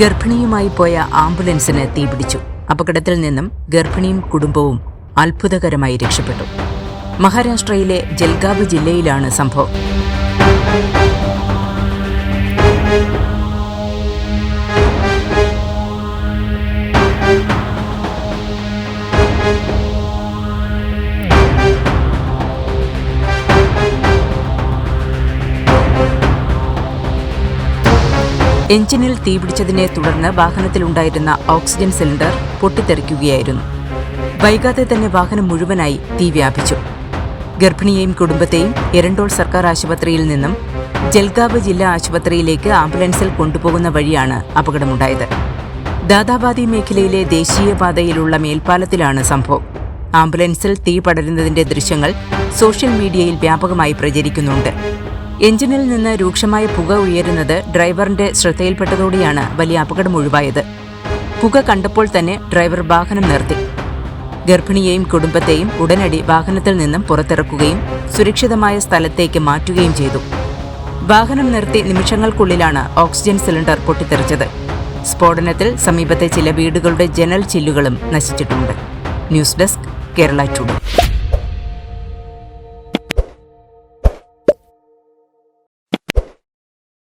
ഗർഭിണിയുമായി പോയ ആംബുലൻസിന് തീപിടിച്ചു അപകടത്തിൽ നിന്നും ഗർഭിണിയും കുടുംബവും അത്ഭുതകരമായി രക്ഷപ്പെട്ടു. മഹാരാഷ്ട്രയിലെ ജൽഗാവ് ജില്ലയിലാണ് സംഭവം. എഞ്ചിനിൽ തീപിടിച്ചതിനെ തുടർന്ന് വാഹനത്തിലുണ്ടായിരുന്ന ഓക്സിജൻ സിലിണ്ടർ പൊട്ടിത്തെറിക്കുകയായിരുന്നു. വൈകാതെ തന്നെ വാഹനം മുഴുവനായി തീ വ്യാപിച്ചു. ഗർഭിണിയെയും കുടുംബത്തെയും എരണ്ടോൾ സർക്കാർ ആശുപത്രിയിൽ നിന്നും ജൽഗാവ് ജില്ലാ ആശുപത്രിയിലേക്ക് ആംബുലൻസിൽ കൊണ്ടുപോകുന്ന വഴിയാണ് അപകടമുണ്ടായത്. ദാദാബാദി മേഖലയിലെ ദേശീയപാതയിലുള്ള മേൽപ്പാലത്തിലാണ് സംഭവം. ആംബുലൻസിൽ തീ പടരുന്നതിന്റെ ദൃശ്യങ്ങൾ സോഷ്യൽ മീഡിയയിൽ വ്യാപകമായി പ്രചരിക്കുന്നുണ്ട്. എഞ്ചിനിൽ നിന്ന് രൂക്ഷമായ പുക ഉയരുന്നത് ഡ്രൈവറിന്റെ ശ്രദ്ധയിൽപ്പെട്ടതോടെയാണ് വലിയ അപകടം ഒഴിവായത്. പുക കണ്ടപ്പോൾ തന്നെ ഡ്രൈവർ വാഹനം നിർത്തി. ഗർഭിണിയെയും കുടുംബത്തെയും ഉടനടി വാഹനത്തിൽ നിന്നും പുറത്തിറക്കുകയും സുരക്ഷിതമായ സ്ഥലത്തേക്ക് മാറ്റുകയും ചെയ്തു. വാഹനം നിർത്തി നിമിഷങ്ങൾക്കുള്ളിലാണ് ഓക്സിജൻ സിലിണ്ടർ പൊട്ടിത്തെറിച്ചത്. സ്ഫോടനത്തിൽ സമീപത്തെ ചില വീടുകളുടെ ജനൽ ചില്ലുകളും നശിച്ചിട്ടുണ്ട്. News desk Kerala today.